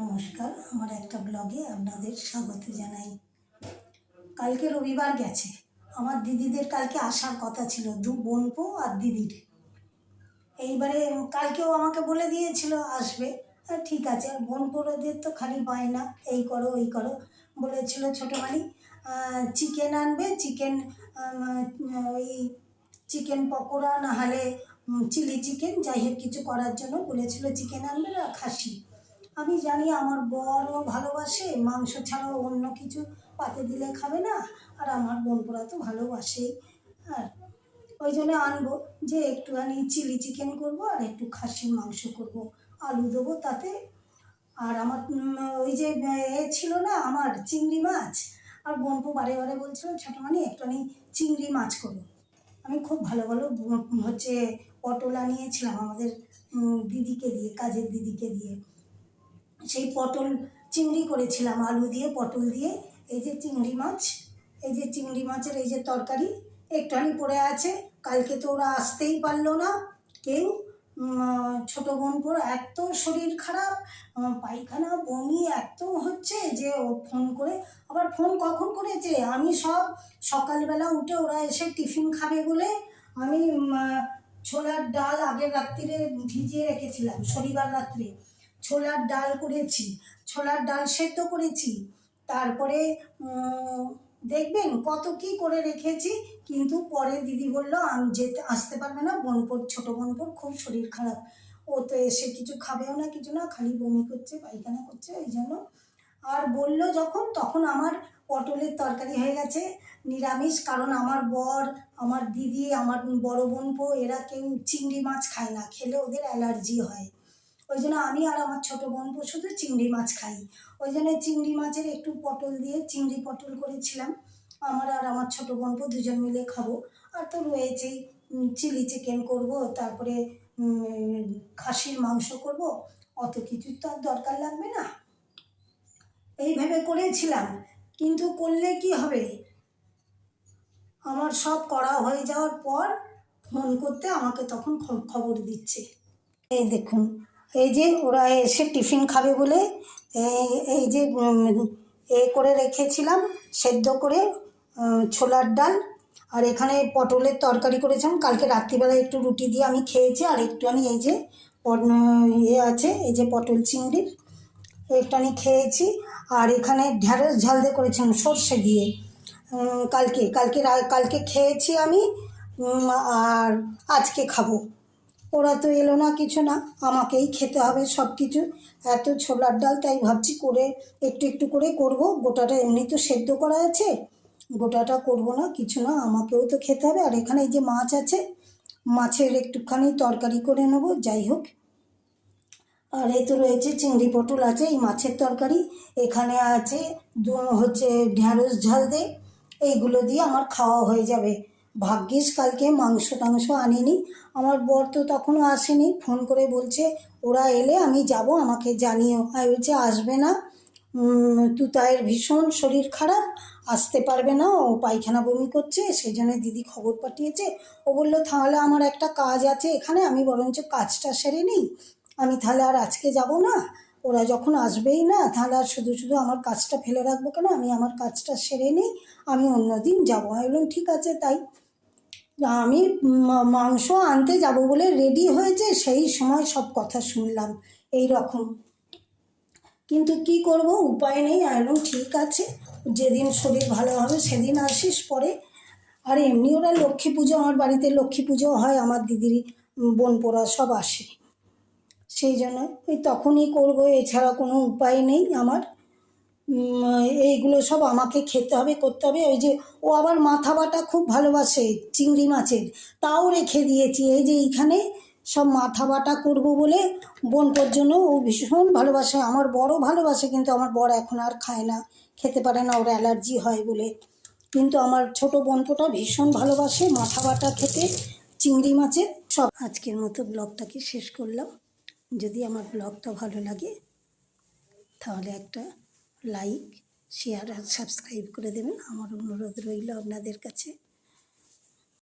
নমস্কার, আমার একটা ব্লগে আপনাদের স্বাগত জানাই। কালকে রবিবার গেছে। আমার দিদিদের কালকে আসার কথা ছিল, দু বোনপো আর দিদির। এইবারে কালকেও আমাকে বলে দিয়েছিল, আসবে। ঠিক আছে। আর বোনপোরদের তো খালি বায়না, এই করো এই করো। বলেছিল ছোটো মানি চিকেন আনবে, চিকেন ওই চিকেন পকোড়া না হলে চিলি চিকেন, যাই হোক কিছু করার জন্য বলেছিল, চিকেন আনবে না, খাসি। আমি জানি আমার বরও ভালোবাসে, মাংস ছাড়াও অন্য কিছু পাতে দিলে খাবে না, আর আমার বোনপোড়া তো ভালোবাসেই। আর ওই জন্য আনব যে একটুখানি চিলি চিকেন করব আর একটু খাসির মাংস করব, আলু দেবো তাতে। আর আমার ওই যে, এ ছিল না আমার চিংড়ি মাছ, আর বোনপো বারে বারে বলছিল ছোটো মানে একটুখানি চিংড়ি মাছ করব আমি খুব ভালো ভালো হচ্ছে পটল আনিয়েছিলাম আমাদের দিদিকে দিয়ে, কাজের দিদিকে দিয়ে। সেই পটল চিংড়ি করেছিলাম, আলু দিয়ে, পটল দিয়ে। এই যে চিংড়ি মাছ, এই যে চিংড়ি মাছের এই যে তরকারি, একটুখানি পড়ে আছে। কালকে তো ওরা আসতেই পারল না। কেউ ছোটো বোনপুর এত শরীর খারাপ পায়খানা, বমি, এত হচ্ছে যে ও ফোন করে, আবার ফোন কখন করেছে? আমি সব সকালবেলা উঠে ওরা এসে টিফিন খাবে বলে আমি ছোলার ডাল আগের রাত্রিরে ভিজিয়ে রেখেছিলাম, শনিবার রাত্রে। ছোলার ডাল করেছি, ছোলার ডাল সেদ্ধ করেছি। তারপরে দেখবেন কত কি করে রেখেছি, কিন্তু পরে দিদি বলল, আমি যেতে, আসতে পারবে না, বোনপোর, ছোটো বোনপোর খুব শরীর খারাপ। ও তো এসে কিছু খাবেও না, কিছু না, খালি বমি করছে, পায়খানা করছে ওই জন্য। আর বলল যখন, তখন আমার পটলের তরকারি হয়ে গেছে, নিরামিষ, কারণ আমার বর, আমার দিদি, আমার বড় বোনপো, এরা কেউ চিংড়ি মাছ খায় না, খেলে ওদের অ্যালার্জি হয়। ওই জন্য আমি আর আমার ছোটো বোনপো শুধু চিংড়ি মাছ খাই। ওই জন্য চিংড়ি মাছের একটু পটল দিয়ে চিংড়ি পটল করেছিলাম। আমার আর আমার ছোটো বোনপো দুজন মিলে খাব। আর তো রয়েছেই চিলি চিকেন করব, তারপরে খাসির মাংস করব। অত কিছু তো আর দরকার লাগবে না। এইভাবে করেছিলাম, কিন্তু করলে কি হবে? আমার সব করা হয়ে যাওয়ার পর ফোন করতে আমাকে তখন খবর দিচ্ছে। এই দেখুন এই যে ওরা এসে টিফিন খাবে বলে, এই যে এ করে রেখেছিলাম, সেদ্ধ করে ছোলার ডাল, আর এখানে পটলের তরকারি করেছিলাম। কালকে রাত্রিবেলা একটু রুটি দিয়ে আমি খেয়েছি, আর একটু আমি এই যে ইয়ে আছে, এই যে পটল চিংড়ির একটুখানি খেয়েছি। আর এখানে ঢ্যাঁড়স ঝাল দিয়ে করেছিলাম, সর্ষে দিয়ে। কালকে কালকে কালকে খেয়েছি আমি আর আজকে খাব। ওরা তো এলো না কিছু না, আমাকেই খেতে হবে সব কিছু এত ছোলার ডাল, তাই ভাবছি করে একটু একটু করে করব। গোটাটা এমনি তো সেদ্ধ করা আছে। গোটাটা করব না, কিছু না, আমাকেও তো খেতে হবে। আর এখানে এই যে মাছ আছে, মাছের একটুখানি তরকারি করে নেব, যাই হোক। আর এই তো রয়েছে চিংড়ি পটল আছে, এই মাছের তরকারি। এখানে আছে হচ্ছে ঢ্যাঁড়স ঝাল দে, এইগুলো দিয়ে আমার খাওয়া হয়ে যাবে। ভাগ্যিস কালকে মাংস টাংস আনিনি। আমার বর তো তখনও আসেনি, ফোন করে বলছে, ওরা এলে আমি যাব, আমাকে জানিও। আমি বলছে আসবে না তুতায়ের ভীষণ শরীর খারাপ, আসতে পারবে না, ও পায়খানা বমি করছে, সেই জন্য দিদি খবর পাঠিয়েছে। ও বলল, তাহলে আমার একটা কাজ আছে এখানে, আমি বরঞ্চ কাজটা সেরে নিই। আমি তাহলে আর আজকে যাব না, ওরা যখন আসবেই না, তাহলে আর শুধু শুধু আমার কাজটা ফেলে রাখব কেন? আমি আমার কাজটা সেরে নিই, আমি অন্য দিন যাব। আমি বললাম, ঠিক আছে, তাই। আমি মাংস আনতে যাব বলে রেডি হয়েছে, সেই সময় সব কথা শুনলাম এই রকম কিন্তু কি করব, উপায় নেই বললাম ঠিক আছে, যেদিন শরীর ভালো হবে সেদিন আসিস পরে। আর এমনি ওরা লক্ষ্মী পুজো, আমার বাড়িতে লক্ষ্মী পুজো হয়, আমার দিদির বোন পোড়া সব আসে। সেই জন্য ওই তখনই করব, এছাড়া কোনো উপায় নেই আমার। এইগুলো সব আমাকে খেতে হবে, করতে হবে। ওই যে ও আবার মাথা বাটা খুব ভালোবাসে চিংড়ি মাছের। তাও রেখে দিয়েছি। এই যে এইখানে সব মাথা বাটা করব বলে বোনপোর জন্য ও ভীষণ ভালোবাসে। আমার বড় ভালোবাসে, কিন্তু আমার বড় এখন আর খায় না। খেতে পারে না, ওর অ্যালার্জি হয় বলে। কিন্তু আমার ছোট বোনপোটা ভীষণ ভালোবাসে, মাথা বাটা খেতে, চিংড়ি মাছের সব। আজকের মতো ব্লগটাকে শেষ করলাম। যদি আমার ব্লগটা ভালো লাগে, তাহলে একটা লাইক শেয়ার আর সাবস্ক্রাইব করে দেবেন। আমার অনুরোধ রইল আপনাদের কাছে।